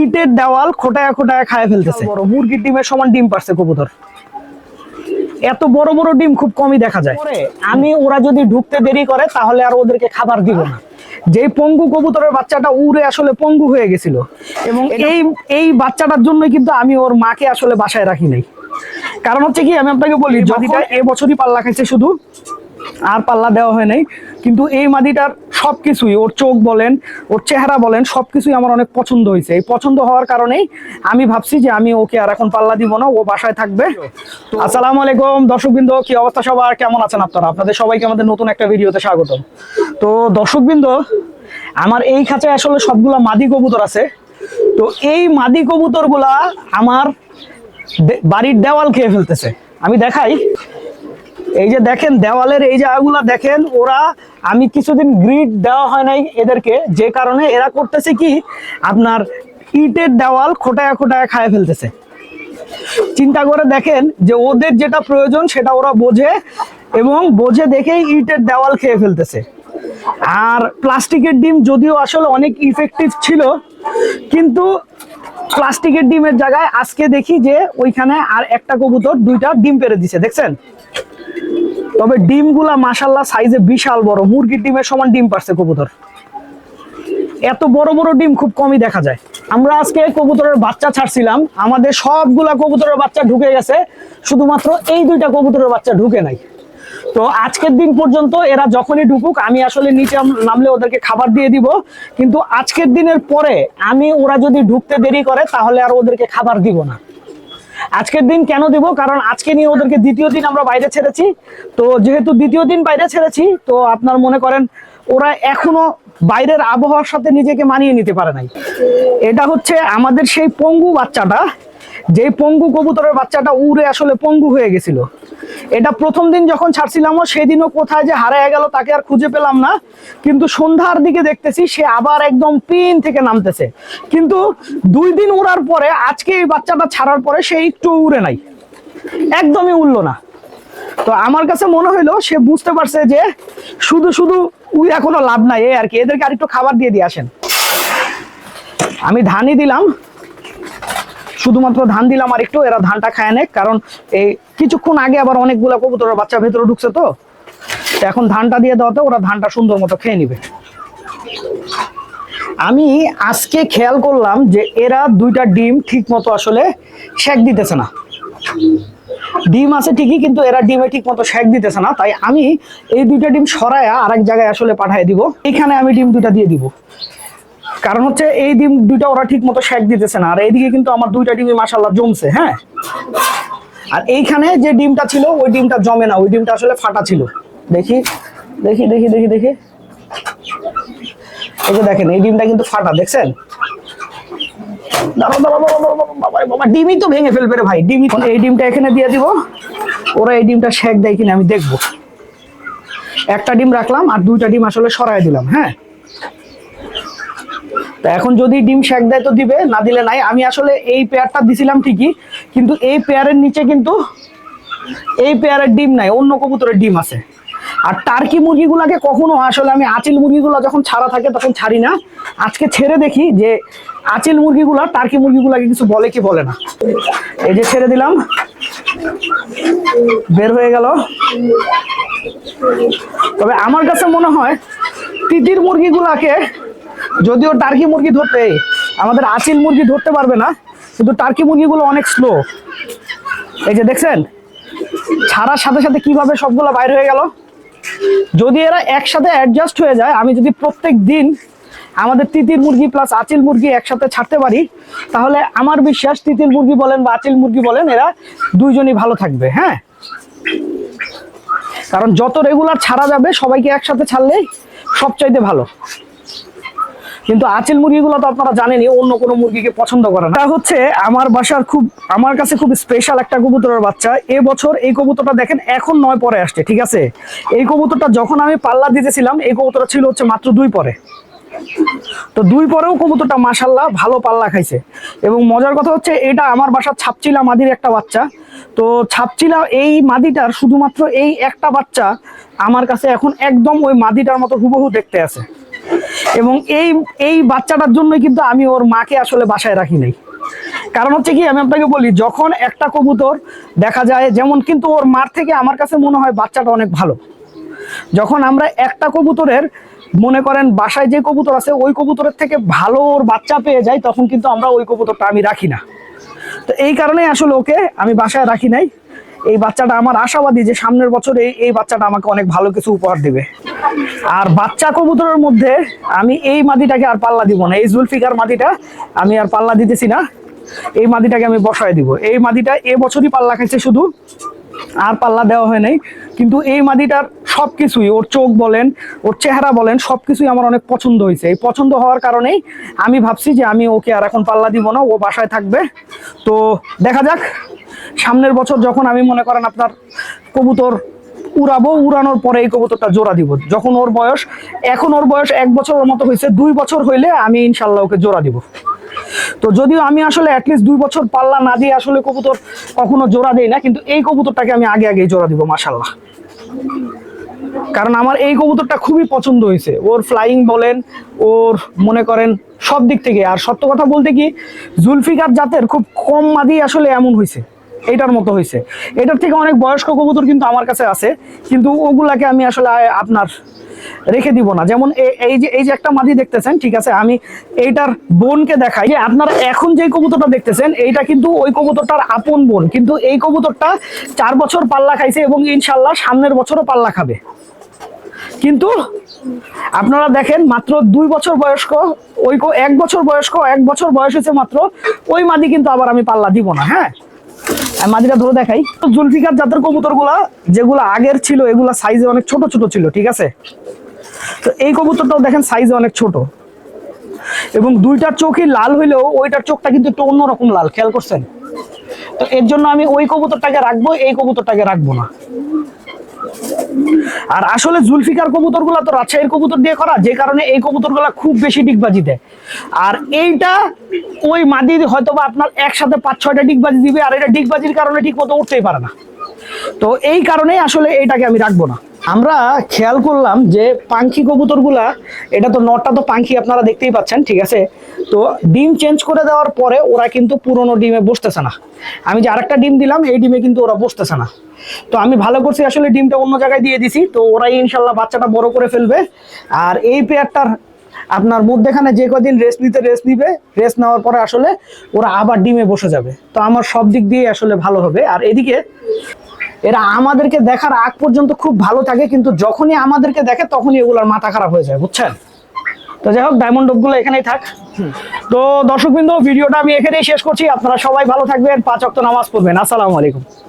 ইটের দেওয়াল খোটায় খোটায় খায় ফেলতেছে। বড় মুরগির ডিমের সমান ডিম পারছে কবুতর। এত বড় বড় ডিম খুব কমই দেখা যায়। আমি ওরা যদি ঢুকতে দেরি করে তাহলে আর ওদেরকে খাবার দিব না। যে পঙ্গু কবুতরের বাচ্চাটা উড়ে আসলে পঙ্গু হয়ে গেছিল। এবং এই এই বাচ্চাটার জন্যই কিন্তু আমি ওর মাকে আসলে বাসায় রাখি নাই। কারণ হচ্ছে কি আমি আপনাকে বলি যদিটা এ বছরই পাল্লা খাইছে শুধু আর পাল্লা দেওয়া হয় নাই। কিন্তু এই মাদিটার সবকিছুই ওর চোখ বলেন ওর চেহারা বলেন সব কিছুই আমার অনেক পছন্দ হয়েছে। এই পছন্দ হওয়ার কারণেই আমি ভাবছি যে আমি ওকে আর এখন পাল্লা দিব না ও বাসায় থাকবে। আসসালামু আলাইকুম দর্শকবৃন্দ কি অবস্থা সবার? কেমন আছেন আপনারা? আপনাদের সবাইকে আমাদের নতুন একটা ভিডিওতে স্বাগত। তো দর্শকবৃন্দ আমার এই খাঁচায় আসলে সবগুলা মাদি কবুতর আছে। তো এই মাদি কবুতরগুলা আমার বাড়ির দেওয়াল খেয়ে ফেলতেছে। আমি দেখাই। এই যে দেখেন, দেওয়ালের এই জায়গাগুলো দেখেন, ওরা, আমি কিছুদিন গ্রিড দেওয়া হয় নাই এদেরকে, যে কারণে এরা করতেছে কি, আপনার ইটের দেওয়াল খোটায় খোটায় খায় ফেলতেছে। চিন্তা করে দেখেন যে ওদের যেটা প্রয়োজন সেটা ওরা বোঝে এবং বোঝে দেখেই ইটের দেওয়াল খেয়ে ফেলতেছে। আর প্লাস্টিকের ডিম যদিও আসলে অনেক ইফেক্টিভ ছিল, কিন্তু প্লাস্টিকের ডিমের জায়গায় আজকে দেখি যে ওইখানে আর একটা কবুতর, দুইটা ডিম পেরে দিছে, দেখছেন? তবে ডিমগুলা মাসাল্লাহ সাইজে বিশাল বড়, মুরগির ডিমের সমান ডিম পারছে কবুতর। এত বড় বড় ডিম খুব কমই দেখা যায়। আমরা আজকে কবুতরের বাচ্চা ছাড়ছিলাম, আমাদের সবগুলা কবুতরের বাচ্চা ঢুকে গেছে, শুধুমাত্র এই দুইটা কবুতরের বাচ্চা ঢুকে নাই। তো আজকের দিন পর্যন্ত এরা যখনই ঢুকুক, আমি আসলে নিচে নামলে ওদেরকে খাবার দিয়ে দিব। কিন্তু আজকের দিনের পরে আমি, ওরা যদি ঢুকতে দেরি করে, তাহলে আর ওদেরকে খাবার দিব না। আজকের দিন কেন দিব? কারণ আজকে নিয়ে ওদেরকে দ্বিতীয় দিন আমরা বাইরে ছেড়েছি। তো যেহেতু দ্বিতীয় দিন বাইরে ছেড়েছি, তো আপনার মনে করেন, ওরা এখনও বাইরের আবহাওয়ার সাথে নিজেকে মানিয়ে নিতে পারে নাই। এটা হচ্ছে আমাদের সেই পঙ্গু বাচ্চাটা। যে পঙ্গু কবুতরের বাচ্চাটা উড়ে আসলে পঙ্গু হয়ে গেছিল। এটা প্রথম দিন যখন ছাড়ছিলামও সেদিনও কোথায় যে হারিয়ে গেল তাকে আর খুঁজে পেলাম না। কিন্তু সন্ধ্যার দিকে দেখতেছি সে আবার একদম পিন থেকে নামতেছে। কিন্তু দুই দিন উড়ার পরে, আজকে এই বাচ্চাটা ছাড়ার পরে সে একটু উড়ে নাই। একদমই উড়লো না। তো আমার কাছে মনে হইল, সে বুঝতে পারছে যে শুধু শুধু উইয়া কোনো লাভ নাই, এই আর কি। এদেরকে আর একটু খাবার দিয়ে দিয়ে আসেন। আমি ধানই দিলাম। শুধুমাত্র ধান দিলাম আর একটু, এরা ধানটা খায় নেক, কারণ এই কিছুক্ষণ আগে আবার অনেকগুলা কবুতরের বাচ্চা ভেতরে ঢুকছে তো। এখন ধানটা দিয়ে দেওয়াতে ওরা ধানটা সুন্দর মতো খেয়ে নিবে। আমি আজকে খেয়াল করলাম যে এরা দুইটা ডিম ঠিক মতো আসলে শেক দিতেছে না। ডিম আছে ঠিকই, কিন্তু এরা ডিমে ঠিক মতো শেক দিতেছে না। তাই আমি এই দুইটা ডিম সরায়া আরেক জায়গায় আসলে পাঠিয়ে দিব। এখানে আমি ডিম দুটা দিয়ে দিব। কারণ হচ্ছে এই ডিম দুইটা ওরা ঠিক মতো শেক দিতেছে না। আর এইদিকে কিন্তু আমার দুইটা ডিমে মাসাল্লাহ জমছে হ্যাঁ? আর এইখানে যে ডিমটা ছিল ওই ডিমটা জমে না ওই ডিমটা আসলে ফাটা ছিল। দেখি দেখি দেখি দেখি দেখি। এই যে দেখেন এই ডিমটা কিন্তু ফাটা দেখছেন? বাবা, ডিমই তো ভেঙে ফেলবে রে ভাই ডিমই এই ডিমটা এখানে দিয়ে দিব। ওরা এই ডিমটা শেক দেয় কিনা আমি দেখব। একটা ডিম রাখলাম আর দুইটা ডিম আসলে সরাই দিলাম হ্যাঁ? তা এখন যদি ডিম শেক দেয় তো দিবে, না দিলে নাই। আমি আসলে এই পেয়ারটা দিছিলাম ঠিকই, কিন্তু এই পেয়ারের নিচে কিন্তু এই পেয়ারের ডিম নাই, অন্য কবুতরের ডিম আছে। আর টার্কি মুরগিগুলাকে কখনো আসলে আমি আচিল মুরগিগুলো যখন ছাড়া থাকে তখন ছাড়ি না। আজকে ছেড়ে দেখি যে আচিল মুরগিগুলা, টার্কি মুরগিগুলাকে কিছু বলে কি বলে না। এই যে ছেড়ে দিলাম। বের হয়ে গেল। তবে আমার কাছে মনে হয় তিতির মুরগিগুলাকে যদিও টার্কি মুরগি ধরতে আমাদের আচিল মুরগি ধরতে পারবে না, কিন্তু টার্কি মুরগিগুলো অনেক স্লো এই যে দেখছেন, ছাড়ার সাথে সাথে কীভাবে সবগুলো বাইরে হয়ে গেল? যদি এরা একসাথে অ্যাডজাস্ট হয়ে যায়, আমি যদি প্রত্যেক দিন আমাদের তিতির মুরগি প্লাস আচিল মুরগি একসাথে ছাড়তে পারি, তাহলে আমার বিশ্বাস তিতির মুরগি বলেন বা আচিল মুরগি বলেন, এরা দুইজনই ভালো থাকবে হ্যাঁ? কারণ যত রেগুলার ছাড়া যাবে, সবাইকে একসাথে ছাড়লেই সবচাইতে ভালো। কিন্তু আচিল মুরগিগুলো তো আপনারা জানেনই, অন্য কোনো মুরগিকে পছন্দ করে না। এটা হচ্ছে, আমার বাসার খুব, আমার কাছে খুব স্পেশাল একটা কবুতরের বাচ্চা। এ বছর এই কবুতরটা দেখেন, এখন নয় পরে আসছে, ঠিক আছে? এই কবুতরটা যখন আমি পাল্লা দিতেছিলাম, এই কবুতরটা ছিল হচ্ছে মাত্র দুই পরে। তো দুই পরেও কবুতরটা মাসাল্লাহ ভালো পাল্লা খাইছে। এবং মজার কথা হচ্ছে, এটা আমার বাসার ছাপচিলা মাদির একটা বাচ্চা। তো ছাপচিলা, এই মাদিটার শুধুমাত্র এই একটা বাচ্চা আমার কাছে এখন একদম ওই মাদিটার মতো হুবহু দেখতে আছে। এবং এই এই বাচ্চাটার জন্যই কিন্তু আমি ওর মাকে আসলে বাসায় রাখি নাই। কারণ হচ্ছে কি, আমি আপনাকে বলি, যখন একটা কবুতর দেখা যায়, যেমন কিন্তু ওর মার থেকে আমার কাছে মনে হয় বাচ্চাটা অনেক ভালো। যখন আমরা একটা কবুতরের, মনে করেন বাসায় যে কবুতর আছে, ওই কবুতরের থেকে ভালো ওর বাচ্চা পেয়ে যাই তখন কিন্তু আমরা ওই কবুতরটা আমি রাখি না। তো এই কারণেই আসলে ওকে আমি বাসায় রাখি নাই। এই বাচ্চাটা আমার আশাবাদী যে সামনের বছর এই বাচ্চাটা আমাকে অনেক ভালো কিছু উপহার দেবে। আর বাচ্চা কবুতরের মধ্যে আমি এই মাদিটাকে আর পাল্লা দিব না, এই জুলফিকার মাদিটা আমি আর পাল্লা দিতেছি না। এই মাদিটাকে আমি বসায় দিব। এই মাদিটা এ বছরই পাল্লা খাইছে শুধু, আর পাল্লা দেওয়া হয় নাই। কিন্তু এই মাদিটার সব কিছুই ওর চোখ বলেন, ওর চেহারা বলেন সব কিছুই আমার অনেক পছন্দ হয়েছে। এই পছন্দ হওয়ার কারণেই আমি ভাবছি যে আমি ওকে আর এখন পাল্লা দিব না, ও বাসায় থাকবে। তো দেখা যাক সামনের বছর যখন আমি মনে করেন আপনার কবুতর উড়াবো, উড়ানোর পরে এই কবুতরটা জোড়া দিব। যখন ওর বয়স, এখন ওর বয়স এক বছরের মতো হয়েছে, দুই বছর হইলে আমি ইনশাল্লাহ ওকে জোড়া দিব। তো যদিও আমি আসলে অ্যাটলিস্ট দুই বছর পাল্লা না দিয়ে আসলে কবুতর কখনো জোড়া দেই না, কিন্তু এই কবুতরটাকে আমি আগে আগে জোড়া দিব মাসাল্লাহ কারণ আমার এই কবুতরটা খুবই পছন্দ হয়েছে। ওর ফ্লাইং বলেন, ওর মনে করেন সব দিক থেকে। আর সত্য কথা বলতে কি, জুলফিকার জাতের খুব কম মাদি আসলে এমন হয়েছে। এইটার মতো হয়েছে এটার থেকে অনেক বয়স্ক কবুতর কিন্তু আমার কাছে আছে, কিন্তু ওগুলাকে আমি আসলে আপনার রেখে দিব না। যেমন এই যে এই যে একটা মাদি দেখতেছেন, ঠিক আছে, আমি এইটার বোনকে দেখাই। যে আপনারা এখন যে কবুতরটা দেখতেছেন, এইটা কিন্তু ওই কবুতরটার আপন বোন, কিন্তু এই কবুতরটা চার বছর পাল্লা খাইছে এবং ইনশাল্লাহ সামনের বছরও পাল্লা খাবে। কিন্তু আপনারা দেখেন, মাত্র দুই বছর বয়স্ক, ওই এক বছর বয়স্ক, এক বছর বয়স হয়েছে মাত্র, ওই মাদি কিন্তু আবার আমি পাল্লা দিব না হ্যাঁ? আমি মাদিটা ধরে দেখাই। তো জুলফিকার জাতের কবুতরগুলা যেগুলো আগের ছিল, এগুলা সাইজে অনেক ছোট ছোট ছিল, ঠিক আছে? তো এই কবুতরটাও দেখেন সাইজে অনেক ছোট। এবং দুইটার চোখই লাল হইলেও ওইটার চোখটা কিন্তু একটু অন্যরকম লাল, খেয়াল করছেন? তো এর জন্য আমি ওই কবুতরটাকে রাখব, এই কবুতরটাকে রাখব না। আর আসলে জুলফিকার কবুতরগুলো তো রাজশাহীর কবুতর দিয়ে করা, যে কারণে এই কবুতরগুলা খুব বেশি ডিগবাজি দেয়। আর এইটা ওই মাদি হয়তো বা আপনার একসাথে পাঁচ ছয়টা ডিগবাজি দিবে, আর এটা ডিগবাজির কারণে ঠিক মতো উঠতেই পারে না। তো এই কারণে আসলে এইটাকে আমি রাখব না। আমরা খেয়াল করলাম যে পাঙ্খি কবুতরগুলা, এটা তো নটটা তো পাঙ্খি আপনারা দেখতেই পাচ্ছেন, ঠিক আছে? তো ডিম চেঞ্জ করে দেওয়ার পরে ওরা কিন্তু পুরনো ডিমে বসতেছে না। আমি যে আরেকটা ডিম দিলাম, এই ডিমে কিন্তু ওরা বসতেছে না। তো আমি ভালো করছি, আসলে ডিমটা অন্য জায়গায় দিয়ে দিছি। তো ওরাই ইনশাল্লাহ বাচ্চাটা বড় করে ফেলবে। আর এই পেয়ারটার আপনার মধ্যেখানে যে কদিন রেস্ট নিতে রেস্ট নিবে রেস্ট নেওয়ার পরে আসলে ওরা আবার ডিমে বসে যাবে। তো আমার সব দিক দিয়ে আসলে ভালো হবে। আর এদিকে এরা আমাদেরকে দেখার আগ পর্যন্ত খুব ভালো থাকে, কিন্তু যখনই আমাদেরকে দেখে তখনই এগুলোর মাথা খারাপ হয়ে যায়, বুঝছেন? তো যাই হোক ডায়মন্ড ডোপগুলো এখানেই থাক। তো দর্শকবৃন্দ, ভিডিওটা আমি এখানেই শেষ করছি। আপনারা সবাই ভালো থাকবেন, পাঁচ অক্ট নামাজ পড়বেন। আসসালামু আলাইকুম।